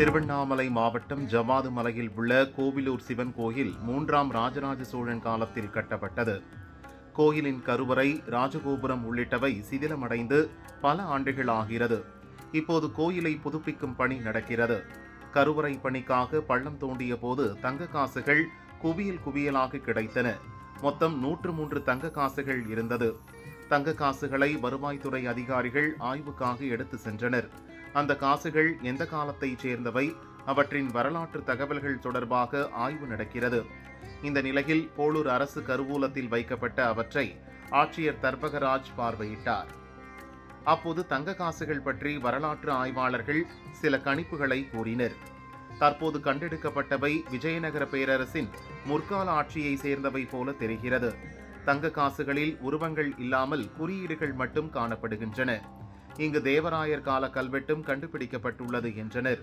திருவண்ணாமலை மாவட்டம் ஜவாது மலையில் உள்ள கோவிலூர் சிவன் கோயில் மூன்றாம் ராஜராஜ சோழன் காலத்தில் கட்டப்பட்டது. கோயிலின் கருவறை ராஜகோபுரம் உள்ளிட்டவை சிதிலமடைந்து பல ஆண்டுகள் ஆகிறது. இப்போது கோயிலை புதுப்பிக்கும் பணி நடக்கிறது. கருவறை பணிக்காக பள்ளம் தோண்டிய போது தங்க காசுகள் குவியல் குவியலாக கிடைத்தன. மொத்தம் நூற்று மூன்று தங்க காசுகள் இருந்தது. தங்க காசுகளை வருவாய்த்துறை அதிகாரிகள் ஆய்வுக்காக எடுத்து சென்றனர். அந்த காசுகள் எந்த காலத்தைச் சேர்ந்தவை? அவற்றின் வரலாற்று தகவல்கள் தொடர்பாக ஆய்வு நடக்கிறது. இந்த நிலையில் போளூர் அரசு கருவூலத்தில் வைக்கப்பட்ட அவற்றை ஆட்சியர் தர்பகராஜ் பார்வையிட்டார். அப்போது தங்க காசுகள் பற்றி வரலாற்று ஆய்வாளர்கள் சில கணிப்புகளை கூறினர். தற்போது கண்டெடுக்கப்பட்டவை விஜயநகர பேரரசின் முற்கால ஆட்சியை சேர்ந்தவை போல தெரிகிறது. தங்க காசுகளில் உருவங்கள் இல்லாமல் குறியீடுகள் மட்டும் காணப்படுகின்றன. இங்கு தேவராயர் கால கல்வெட்டும் கண்டுபிடிக்கப்பட்டுள்ளது என்றனர்.